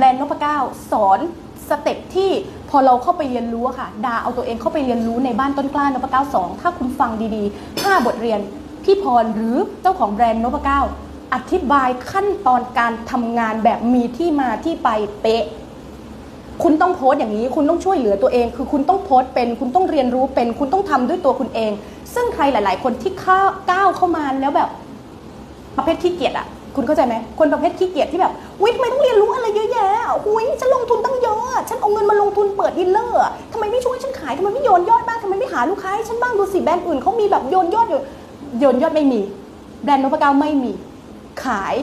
แบรนด์นพเก้าสอนสเต็ปที่พอเราเข้าไปเรียนรู้ค่ะ ดาเอาตัวเองเข้าไปเรียนรู้ในบ้านต้นกล้านพเก้าสองถ้าคุณฟังดีๆ 5 บทเรียนพี่พรหรือเจ้าของแบรนด์นพเก้าอธิบายขั้นตอนการทำงานแบบมีที่มาที่ไปเป๊ะ คุณต้องโพสต์อย่างนี้ คุณต้องช่วยเหลือตัวเอง คือคุณต้องโพสต์เป็น คุณต้องเรียนรู้เป็น คุณต้องทำด้วยตัวคุณเอง ซึ่งใครหลาย ๆ คนที่เข้าก้าวเข้ามาแล้วแบบประเภทขี้เกียจอะ คุณเข้าใจไหมคนประเภทขี้เกียจที่แบบวิทำไมต้องเรียนรู้อะไรเยอะแยะหุ้ยฉันลงทุนตั้งเยอะ ฉันเอาเงินมาลงทุนเปิดดีลเลอร์ทำไมไม่ช่วยฉันขายทำไมไม่โยนยอดบ้างทำไมไม่หาลูกค้าให้ฉันบ้างดูสิแบรนด์อื่นเขามีแบบโยนยอดอยู่โยนยอดไม่มี แบรนด์นพเก้าไม่มี ขาย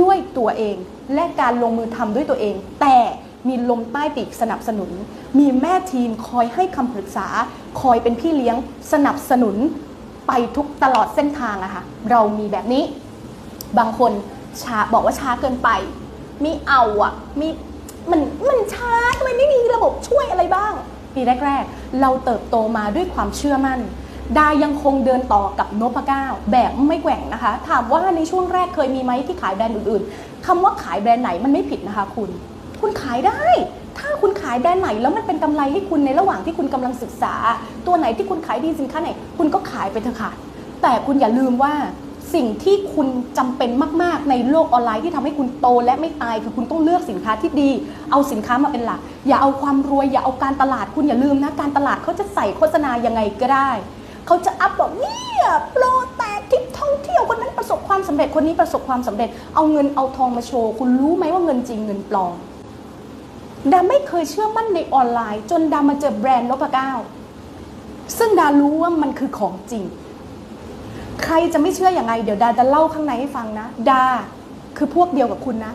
ด้วยตัวเอง และการลงมือทำด้วยตัวเอง แต่มีลมใต้ปีกสนับสนุน มีแม่ทีมคอยให้คำปรึกษา คอยเป็นพี่เลี้ยงสนับสนุนไปทุกตลอดเส้นทางอะค่ะ เรามีแบบนี้ บางคน ช้าบอกว่าช้าเกินไปมีเอาอะมีมันมันช้าทำไมไม่มีระบบช่วยอะไรบ้าง ปีแรก ๆ เราเติบโตมาด้วยความเชื่อมั่นดายังคงเดินต่อกับนพเก้าแบบไม่แกว่งนะคะ ถามว่าในช่วงแรกเคยมีไหมที่ขายแบรนด์อื่นๆคำว่าขายแบรนด์ไหนมันไม่ผิดนะคะคุณ คุณขายได้ ถ้าคุณขายแบรนด์ไหนแล้วมันเป็นกำไรให้คุณในระหว่างที่คุณกำลังศึกษา ตัวไหนที่คุณขายดีสินค้าไหน คุณก็ขายไปเถอะค่ะแต่คุณอย่าลืมว่า สิ่งที่คุณจำเป็นมาก ๆ ในโลกออนไลน์ที่ทำให้คุณโตและไม่ตายคือคุณต้องเลือกสินค้าที่ดี เอาสินค้ามาเป็นหลัก อย่าเอาความรวย อย่าเอาการตลาดคุณอย่าลืมนะ การตลาดเขาจะใส่โฆษณายังไงก็ได้ เขาจะอัพบอกเนี่ยโปรแตกทิปท่องเที่ยวคนนั้นประสบความสำเร็จคนนี้ประสบความสำเร็จ เอาเงินเอาทองมาโชว์ คุณรู้ไหมว่าเงินจริงเงินปลอมดาไม่เคยเชื่อมั่นในออนไลน์ จนดามาเจอแบรนด์นพเก้าซึ่งดารู้ว่ามันคือของจริง ใครจะไม่เชื่ออยังไง เดี๋ยวดาจะเล่าข้างในให้ฟังนะ ดาคือพวกเดียวกับคุณนะ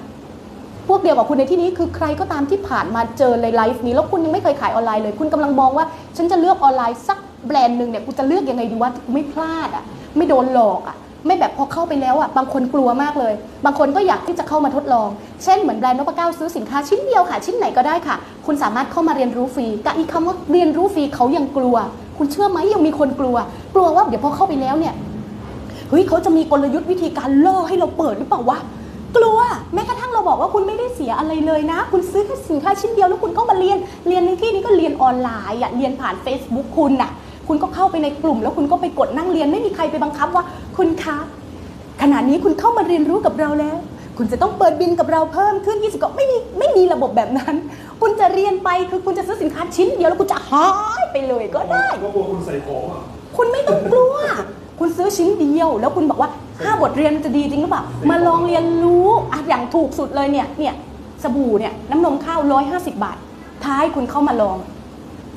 พวกเดียวกับคุณในที่นี้คือใครก็ตามที่ผ่านมาเจอในไลฟ์นี้แล้วคุณยังไม่เคยขายออนไลน์เลย คุณกำลังมองว่า ฉันจะเลือกออนไลน์สักแบรนด์หนึ่งเนี่ยกูจะเลือกยังไงดีวะกูไม่พลาดอะ ไม่โดนหลอกอะไม่แบบพอเข้าไปแล้วอะบางคนกลัวมากเลย บางคนก็อยากที่จะเข้ามาทดลอง เช่นเหมือนแบรนด์นพเก้าซื้อสินค้าชิ้นเดียวค่ะ ชิ้นไหนก็ได้ค่ะ คุณสามารถเข้ามาเรียนรู้ฟรีกับอีกคำว่าเรียนรู้ฟรีเขายังกลัว คุณเชื่อไหมยังมีคนกลัว กลัวว่าเดี๋ยวพอเข้าไปแล้วเนี่ย ฮ้ยเขาจะมีกลยุทธ์วิธีการล่อให้เราเปิดหรือเปล่าวะกลัวแม้กระทั่งเราบอกว่าคุณไม่ได้เสียอะไรเลยนะ คุณซื้อแค่สินค้าชิ้นเดียวแล้วคุณก็มาเรียนเรียนในที่นี้ก็เรียนออนไลน์อะเรียนผ่าน Facebook คุณน่ะคุณก็เข้าไปในกลุ่ม แล้วคุณก็ไปกดนั่งเรียนไม่มีใครไปบังคับว่า คุณคะขณะนี้คุณเข้ามาเรียนรู้กับเราแล้ว คุณจะต้องเปิดบินกับเราเพิ่มขึ้น20ก็ไม่มีไม่มีระบบแบบนั้น คุณจะเรียนไปคือคุณจะซื้อสินค้าชิ้นเดียวแล้วคุณจะหายไปเลยก็ได้ก็กลัวคุณใส่ของอะคุณไม่ต้องกลัว คุณซื้อชิ้นเดียว แล้วคุณบอกว่าห้าบทเรียนมันจะดีจริงหรือเปล่ามาลองเรียนรู้อะอย่างถูกสุดเลยเนี่ยเนี่ยสบู่เนี่ยน้ำนมข้าวร้อยห้าสิบบาท ท้ายคุณเข้ามาลอง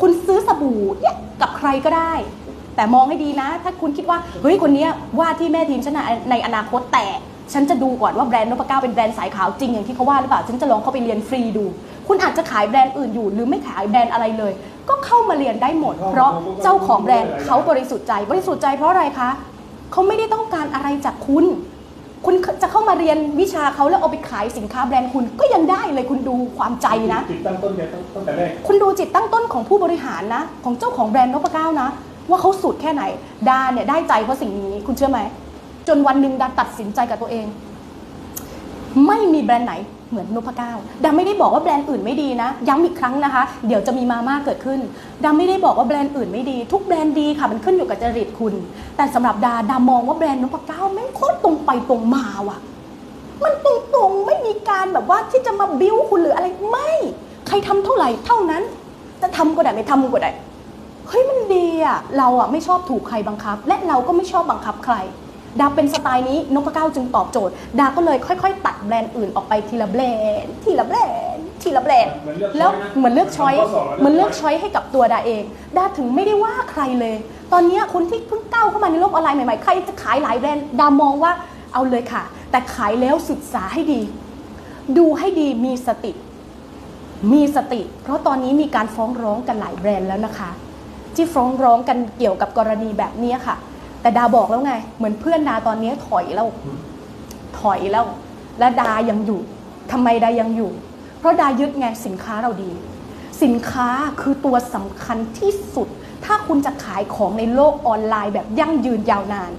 คุณซื้อสบู่เนี่ยกับใครก็ได้ แต่มองให้ดีนะ ถ้าคุณคิดว่าเฮ้ยคนเนี้ยว่าที่แม่ทีมฉันนะในอนาคตแต่ฉันจะดูก่อนว่าแบรนด์นพเก้าเป็นแบรนด์สายขาวจริงอย่างที่เขาว่าหรือเปล่า ฉันจะลองเข้าไปเรียนฟรีดู คุณอาจจะขายแบรนด์อื่นอยู่ หรือไม่ขายแบรนด์อะไรเลย ก็เข้ามาเรียนได้หมด เพราะเจ้าของแบรนด์เขาบริสุทธิ์ใจ บริสุทธิ์ใจเพราะอะไรคะเขาไม่ได้ต้องการอะไรจากคุณ คุณจะเข้ามาเรียนวิชาเขาแล้วเอาไปขายสินค้าแบรนด์คุณก็ยังได้เลยคุณดูความใจนะจิตตั้งต้นเนี่ยตั้งตั้งแต่แรกคุณดูจิตตั้งต้นของผู้บริหารนะ ของเจ้าของแบรนด์นพเก้านะ ว่าเขาสุดแค่ไหนดาเนี่ยได้ใจเพราะสิ่งนี้คุณเชื่อไหมจนวันหนึ่งดาตัดสินใจกับตัวเอง ไม่มีแบรนด์ไหนเหมือนนพเก้าดาไม่ได้บอกว่าแบรนด์อื่นไม่ดีนะ ย้ำอีกครั้งนะคะ เดี๋ยวจะมีมาม่าเกิดขึ้นดาไม่ได้บอกว่าแบรนด์อื่นไม่ดี ทุกแบรนด์ดีค่ะ มันขึ้นอยู่กับจริตคุณ แต่สำหรับดาดามองว่าแบรนด์นพเก้าแม่งโคตรตรงไปตรงมาว่ะ มันตรงๆไม่มีการแบบว่าที่จะมาบิ้วคุณหรืออะไรไม่ ใครทำเท่าไหร่เท่านั้น จะทำก็ได้ไม่ทำก็ได้เฮ้ยมันดีอะเราอะไม่ชอบถูกใครบังคับ และเราก็ไม่ชอบบังคับใครดาเป็นสไตล์นี้นพเก้าจึงตอบโจทย์ ดาก็เลยค่อยๆต แบรนด์อื่นออกไปทีละแบรนด์ทีละแบรนด์ทีละแบรนด์เหมือนเลือกแล้วช้อยนะเหมือนเลือกช้อยทำข้อสอบแล้วเหมือนเลือกช้อยให้กับตัวดาเองดาถึงไม่ได้ว่าใครเลย ตอนเนี้ยคนที่เพิ่งก้าวเข้ามาในโลกออนไลน์ใหม่ๆใครจะขายหลายแบรนด์ดามองว่าเอาเลยค่ะ แต่ขายแล้วศึกษาให้ดี ดูให้ดีมีสติ มีสติ เพราะตอนนี้มีการฟ้องร้องกันหลายแบรนด์แล้วนะคะ ที่ฟ้องร้องกันเกี่ยวกับกรณีแบบนี้ค่ะ แต่ดาบอกแล้วไง เหมือนเพื่อนดาตอนนี้ถอยแล้ว ถอยแล้ว และดายังอยู่ทำไมดายังอยู่ เพราะดายึดไงสินค้าเราดี สินค้าคือตัวสำคัญที่สุด ถ้าคุณจะขายของในโลกออนไลน์แบบยั่งยืนยาวนาน